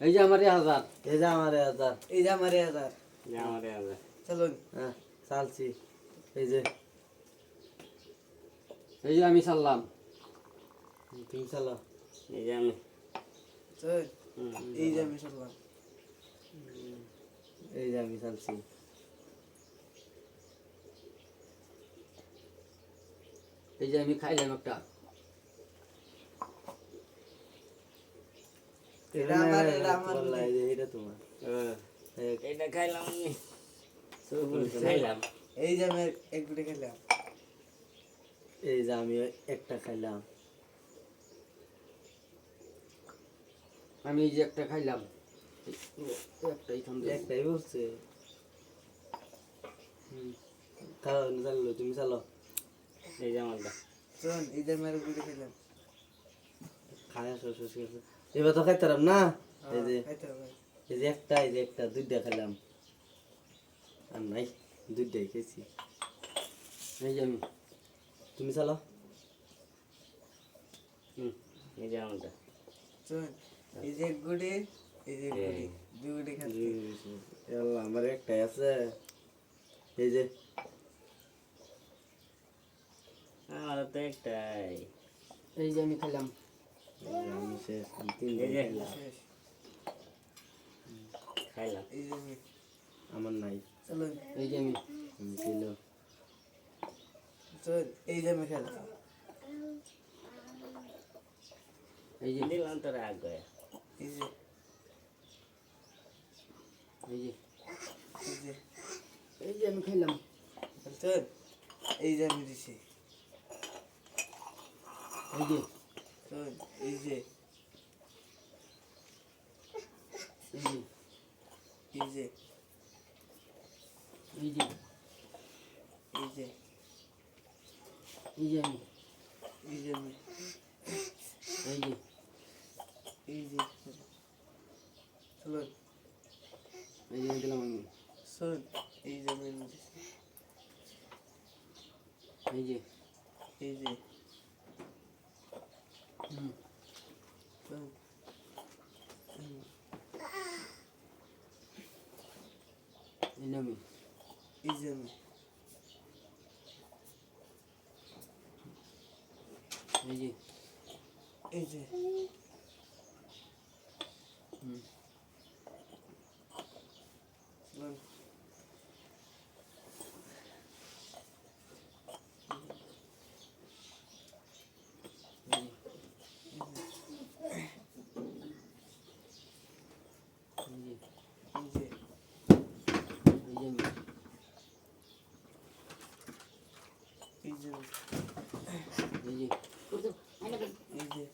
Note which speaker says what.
Speaker 1: এই যে আমার হাজার।
Speaker 2: এই যে আমার হাজার।
Speaker 3: এই যে আমার হাজার।
Speaker 1: এই যে আমার হাজার।
Speaker 3: চলুন।
Speaker 2: হ্যাঁ চালছি। এই যে।
Speaker 1: এই যে আমি চাললাম।
Speaker 2: তুমি চালো।
Speaker 1: এই যে আমি।
Speaker 3: চল এই যে আমি চললাম।
Speaker 2: এই যে আমি চালছি।
Speaker 1: এই যে আমি খাইলাম একটা।
Speaker 3: এটা আমার, এটা আমার
Speaker 2: এই যে এটা তোমার।
Speaker 1: এটা খাইলাম আমি। খাইলাম।
Speaker 3: এই যে আমি এক গুটি খেলাম
Speaker 2: এই যে আমি একটা খাইলাম।
Speaker 1: আমি এই যে একটা খাইলাম।
Speaker 2: একটাই বলছে। কারণ চাললো তুমি চালো।
Speaker 1: এই যে আমারটা।
Speaker 3: চল এই যে আমি আর খেলাম
Speaker 2: খায় আসো শেষ করছে এবার তো খাইতাম না? এই যে এই যে একটা এই যে একটা দুইটা খেলাম আর নাই দুইটাই খেয়েছি।
Speaker 1: এই যে আমি
Speaker 2: তুমি চালো
Speaker 1: হুম, এই যে আমারটা।
Speaker 3: এই যে গুটি এই যে এক গুটি দুই গুটি খাচ্ছি।
Speaker 2: আল্লাহ আমার একটাই আছে। এই যে
Speaker 1: আমার তো একটাই। এই যে আমি।
Speaker 2: খেলাম আমার নাই
Speaker 1: এই যে আমি
Speaker 3: এই যে আমি খেলাম
Speaker 1: এই যে দিলাম তোর আগে
Speaker 3: এই যে
Speaker 1: এই যে
Speaker 3: এই যে
Speaker 1: এই যে আমি খাইলাম।
Speaker 3: চল এই যে আমি দিছি।
Speaker 1: এই যে।
Speaker 3: এই যে
Speaker 1: এই যে
Speaker 3: এই যে
Speaker 1: এই যে
Speaker 3: এই যে
Speaker 1: আমি
Speaker 3: এই যে আমি
Speaker 1: এই যে
Speaker 3: এই যে চলুন
Speaker 1: এই যে দিলাম আমি
Speaker 3: শোন এই যে আমি
Speaker 1: এই যে
Speaker 3: এই যে শোন হুম,
Speaker 1: এই যে
Speaker 3: এই যে আমি
Speaker 1: এই যে
Speaker 3: এই যে
Speaker 1: হুম
Speaker 3: শোন
Speaker 1: এই যে এই যে
Speaker 3: এই যে
Speaker 1: এই যে আমি
Speaker 3: এই যে
Speaker 1: এই যে